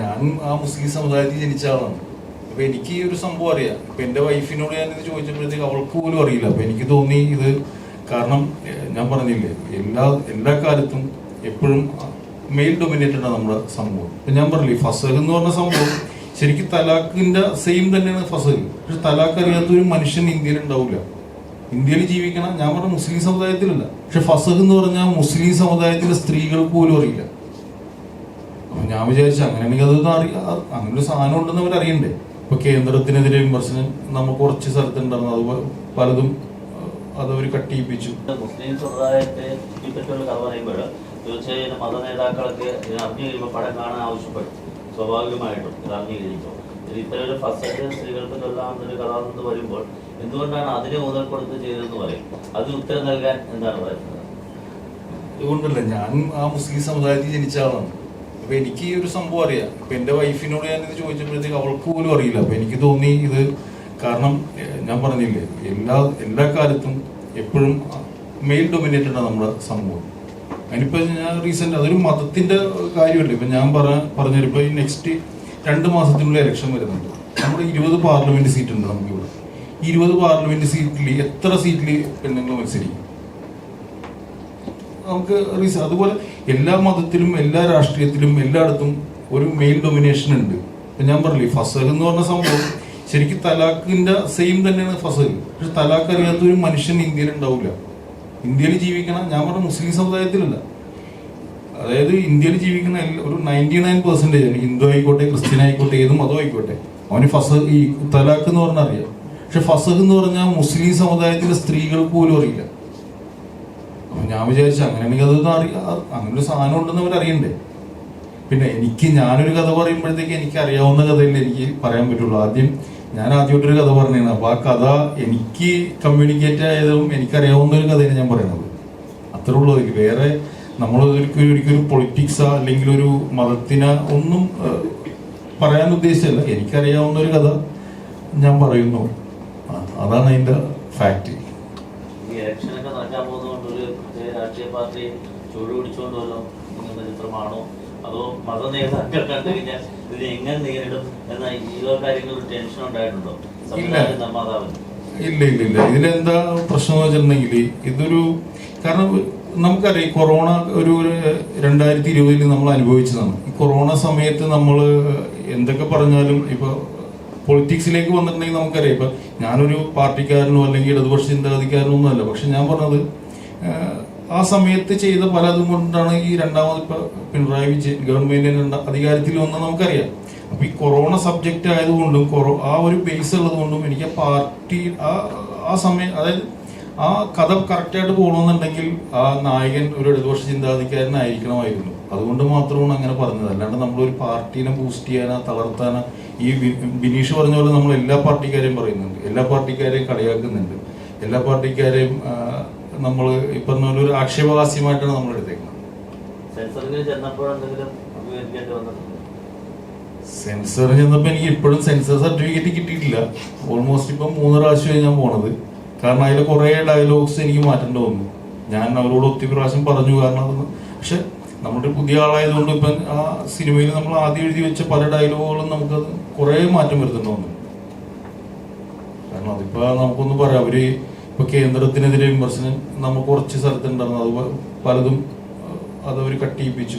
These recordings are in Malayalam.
ഞാൻ ആ മുസ്ലിം സമുദായത്തിൽ ജനിച്ച ആളാണ്. അപ്പൊ എനിക്ക് ഈ ഒരു സംഭവം അറിയാം. ഇപ്പൊ എന്റെ വൈഫിനോട് ഞാൻ ഇത് ചോദിച്ചപ്പോഴത്തേക്ക് അവൾക്ക് പോലും അറിയില്ല. അപ്പൊ എനിക്ക് തോന്നി ഇത് കാരണം ഞാൻ പറഞ്ഞില്ലേ എല്ലാ എല്ലാ കാലത്തും എപ്പോഴും മെയിൽ ഡൊമിനേറ്റഡ് ആണ് നമ്മുടെ സംഭവം ഇപ്പൊ ഞാൻ പറഞ്ഞില്ലേ ഫസൽ എന്ന് പറഞ്ഞ സംഭവം ശരിക്കും തലാഖിന്റെ സെയിം തന്നെയാണ് ഫസൽ. പക്ഷെ തലാഖ് അറിയാത്ത ഒരു മനുഷ്യൻ ഇന്ത്യയിൽ ഉണ്ടാവില്ല. ഇന്ത്യയിൽ ജീവിക്കണം ഞാൻ പറഞ്ഞ മുസ്ലിം സമുദായത്തിലല്ല. പക്ഷെ ഫസൽ എന്ന് പറഞ്ഞാൽ മുസ്ലിം സമുദായത്തിലെ സ്ത്രീകൾക്ക് പോലും അറിയില്ല. ഞാൻ വിചാരിച്ചു അങ്ങനെയാണെങ്കിൽ അതൊന്നും അറിയാ. അങ്ങനെ ഒരു സാധനം ഉണ്ടെന്ന് അവർ അറിയണ്ടേ? ഇപ്പൊ കേന്ദ്രത്തിനെതിരെ വിമർശനം നമുക്ക് കുറച്ച് സ്ഥലത്തുണ്ടായിരുന്നു. അത് പലതും അഹ് അതവർ കട്ടിയിപ്പിച്ചു. മുസ്ലിം സമുദായത്തെ പറ്റിയുള്ള കഥ പറയുമ്പോൾ തീർച്ചയായും മത നേതാക്കളൊക്കെ ഇത് അറിഞ്ഞു കഴിയുമ്പോൾ പടം കാണാൻ ആവശ്യപ്പെടും സ്വാഭാവികമായിട്ടും ഇത് അറിഞ്ഞു ഇത്തരം ഒരു ഫസ്റ്റ് സ്ത്രീകൾക്ക് കൊല്ലാമെന്നൊരു കഥ എന്ന് വരുമ്പോൾ എന്തുകൊണ്ടാണ് അതിനെ മുതൽ കൊടുത്ത് ചെയ്തതെന്ന് പറയും? അതിന് ഉത്തരം നൽകാൻ എന്താണ് പറയുന്നത്? അതുകൊണ്ടല്ല ഞാൻ ആ മുസ്ലിം സമുദായത്തിൽ ജനിച്ച ആളാണ്. അപ്പൊ എനിക്ക് ഈ ഒരു സംഭവം അറിയാം. ഇപ്പൊ എന്റെ വൈഫിനോട് ഞാൻ ഇത് ചോദിച്ചപ്പോഴത്തേക്ക് അവൾക്ക് പോലും അറിയില്ല. അപ്പൊ എനിക്ക് തോന്നി ഇത് കാരണം ഞാൻ പറഞ്ഞില്ലേ എല്ലാ എല്ലാ കാലത്തും എപ്പോഴും മെയിൽ ഡൊമിനേറ്റഡ് ആണ് നമ്മുടെ സംഭവം. അതിനിപ്പോ ഞാൻ റീസെന്റ് അതൊരു മതത്തിന്റെ കാര്യമല്ല. ഇപ്പൊ ഞാൻ പറ പറഞ്ഞിപ്പോ ഈ നെക്സ്റ്റ് രണ്ട് മാസത്തിനുള്ള ഇലക്ഷൻ വരുന്നുണ്ട്. നമ്മുടെ ഇരുപത് പാർലമെന്റ് സീറ്റ് ഉണ്ട് നമുക്കിവിടെ. ഇരുപത് പാർലമെന്റ് സീറ്റിൽ എത്ര സീറ്റിൽ പെണ്ണുങ്ങൾ മത്സരിക്കും? നമുക്ക് റീസൺ അതുപോലെ എല്ലാ മതത്തിലും എല്ലാ രാഷ്ട്രീയത്തിലും എല്ലായിടത്തും ഒരു മെയിൽ ഡൊമിനേഷൻ ഉണ്ട്. ഇപ്പൊ ഞാൻ പറഞ്ഞില്ലേ ഫസൽ എന്ന് പറഞ്ഞ സംഭവം ശരിക്കും തലാഖിന്റെ സെയിം തന്നെയാണ് ഫസൽ. പക്ഷെ തലാഖ് അറിയാത്ത ഒരു മനുഷ്യൻ ഇന്ത്യയിൽ ഉണ്ടാവില്ല. ഇന്ത്യയിൽ ജീവിക്കണം ഞാൻ പറഞ്ഞ മുസ്ലിം സമുദായത്തിലല്ല. അതായത് ഇന്ത്യയിൽ ജീവിക്കുന്ന ഒരു നയന്റി നയൻ പെർസെന്റേജ് ഹിന്ദു ആയിക്കോട്ടെ ക്രിസ്ത്യൻ ആയിക്കോട്ടെ ഏത് മതം ആയിക്കോട്ടെ. അവന് ഫസൽ ഈ തലാഖ് എന്ന് പറഞ്ഞാൽ അറിയാം. പക്ഷെ ഫസഖ് എന്ന് പറഞ്ഞാൽ മുസ്ലിം സമുദായത്തിലെ സ്ത്രീകൾക്ക് പോലും അറിയില്ല. ഞാൻ വിചാരിച്ചു അങ്ങനെയാണെങ്കിൽ അതൊന്നും അറിയാ അങ്ങനെ ഒരു സാധനം ഉണ്ടെന്ന് അവർ അറിയണ്ടേ? പിന്നെ എനിക്ക് ഞാനൊരു കഥ പറയുമ്പോഴത്തേക്ക് എനിക്ക് അറിയാവുന്ന കഥയിൽ എനിക്ക് പറയാൻ പറ്റുള്ളൂ. ആദ്യം ഞാൻ ആദ്യമായിട്ടൊരു കഥ പറഞ്ഞതാണ് അപ്പൊ ആ കഥ എനിക്ക് കമ്മ്യൂണിക്കേറ്റ് ആയതും എനിക്കറിയാവുന്ന ഒരു കഥയാണ് ഞാൻ പറയുന്നത്. അത്രേ ഉള്ളൂ. അതിൽ വേറെ നമ്മൾ ഒരിക്കലും ഒരിക്കലും പൊളിറ്റിക്സാ അല്ലെങ്കിൽ ഒരു മതത്തിന ഒന്നും പറയാൻ ഉദ്ദേശിച്ചല്ല. എനിക്കറിയാവുന്ന ഒരു കഥ ഞാൻ പറയുന്നു. അതാണ് അതിന്റെ ഫാക്ട് ഈ ഇലക്ഷനൊക്കെ നടക്കാൻ പോകുന്നതുകൊണ്ട് ഒരു പ്രത്യേക രാഷ്ട്രീയ പാർട്ടി ചൂട് പിടിച്ചുകൊണ്ട് വല്ലോ നിങ്ങളുടെ ചിത്രമാണോ? അതോ മത നേതാക്കൾ കണ്ടു കഴിഞ്ഞാൽ ഇതിനെ എങ്ങനെ നേരിടും എന്ന ഈ കാര്യങ്ങളിൽ ടെൻഷൻ ഉണ്ടായിട്ടുണ്ടോ? സംവിധാന നിർമ്മാതാവിന്. ഇല്ല ഇല്ല ഇല്ല. ഇതിലെന്താ പ്രശ്നം വെച്ചിട്ടുണ്ടെങ്കിൽ ഇതൊരു കാരണം നമുക്കറിയാം ഈ കൊറോണ ഒരു രണ്ടായിരത്തി ഇരുപതിൽ നമ്മൾ അനുഭവിച്ചതാണ്. ഈ കൊറോണ സമയത്ത് നമ്മൾ എന്തൊക്കെ പറഞ്ഞാലും ഇപ്പൊ പൊളിറ്റിക്സിലേക്ക് വന്നിട്ടുണ്ടെങ്കിൽ നമുക്കറിയാം. ഇപ്പൊ ഞാനൊരു പാർട്ടിക്കാരനോ അല്ലെങ്കിൽ ഇടതുപക്ഷ ചിന്താഗതിക്കാരനോ ഒന്നും അല്ല പക്ഷെ ഞാൻ പറഞ്ഞത് ആ സമയത്ത് ചെയ്ത പലതും കൊണ്ടാണ് ഈ രണ്ടാമത് ഇപ്പൊ പിണറായി വിജയൻ ഗവൺമെന്റിന്റെ രണ്ടാ- അധികാരത്തിൽ വന്ന് നമുക്കറിയാം. അപ്പൊ ഈ കൊറോണ സബ്ജക്റ്റ് ആയതുകൊണ്ടും കൊറോ ആ ഒരു ബേസ് ഉള്ളതുകൊണ്ടും എനിക്ക് ആ പാർട്ടി ആ ആ സമയം അതായത് ആ കഥ കറക്റ്റായിട്ട് പോകണമെന്നുണ്ടെങ്കിൽ ആ നായകൻ ഒരു ഇടതുപക്ഷ ചിന്താഗതിക്കാരനായിരിക്കണമായിരുന്നു. അതുകൊണ്ട് മാത്രമാണ് അങ്ങനെ പറഞ്ഞത്. അല്ലാണ്ട് നമ്മളൊരു പാർട്ടീനെ ബൂസ്റ്റ് ചെയ്യാനോ തളർത്താനോ ഈ ബിനീഷ് പറഞ്ഞ പോലെ നമ്മൾ എല്ലാ പാർട്ടിക്കാരെയും പറയുന്നുണ്ട്. എല്ലാ പാർട്ടിക്കാരെയും കളിയാക്കുന്നുണ്ട്. എല്ലാ പാർട്ടിക്കാരെയും നമ്മൾ ഇപ്പൊ ഒരു ആക്ഷേപഹാസ്യമായിട്ടാണ് നമ്മൾ എടുത്തേക്കുന്നത്. ചെന്നപ്പോൾ സെൻസർ ചെന്നപ്പോ എനിക്ക് ഇപ്പോഴും സെൻസർ സർട്ടിഫിക്കറ്റ് കിട്ടിയിട്ടില്ല. ഓൾമോസ്റ്റ് ഇപ്പം മൂന്ന് പ്രാവശ്യമായി ഞാൻ പോണത്. കാരണം അതിലെ കുറെ ഡയലോഗ്സ് എനിക്ക് മാറ്റേണ്ടി വന്നു. ഞാൻ അവരോട് ഒത്തിരി പ്രാവശ്യം പറഞ്ഞു. കാരണം പക്ഷെ നമ്മുടെ പുതിയ ആളായതുകൊണ്ട് ഇപ്പം ആ സിനിമയിൽ നമ്മൾ ആദ്യം എഴുതി വെച്ച പല ഡയലോഗുകളും നമുക്ക് കുറെ മാറ്റം വരുത്തേണ്ടി കാരണം അതിപ്പോ നമുക്കൊന്ന് പറയാം. അവർ ഇപ്പൊ കേന്ദ്രത്തിനെതിരെ വിമർശനം നമുക്ക് കുറച്ച് സ്ഥലത്തുണ്ടായിരുന്നു. അത് പലതും അതവർ കട്ടിയിപ്പിച്ചു.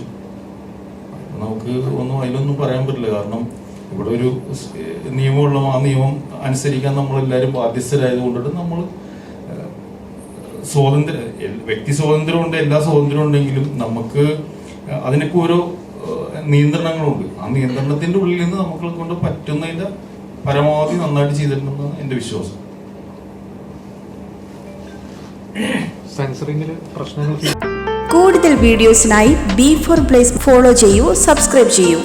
നമുക്ക് ഒന്നും അതിലൊന്നും പറയാൻ പറ്റില്ല. കാരണം ഇവിടെ ഒരു നിയമമുള്ള ആ നിയമം അനുസരിക്കാൻ നമ്മളെല്ലാരും ബാധ്യസ്ഥരായത് കൊണ്ടിട്ട് നമ്മൾ സ്വാതന്ത്ര്യ വ്യക്തി സ്വാതന്ത്ര്യമുണ്ട് എല്ലാ സ്വാതന്ത്ര്യം ഉണ്ടെങ്കിലും നമുക്ക് അതിനൊക്കെ ഓരോ നിയന്ത്രണങ്ങളുണ്ട്. ആ നിയന്ത്രണത്തിന്റെ ഉള്ളിൽ നിന്ന് നമുക്ക് കൊണ്ട് പറ്റുന്നതിന്റെ പരമാവധി നന്നായിട്ട് ചെയ്തിട്ടുണ്ടെന്നാണ് എന്റെ വിശ്വാസം. കൂടുതൽ വീഡിയോസിനായി ബി ഫോർ പ്ലേസ് ഫോളോ ചെയ്യൂ സബ്സ്ക്രൈബ് ചെയ്യൂ.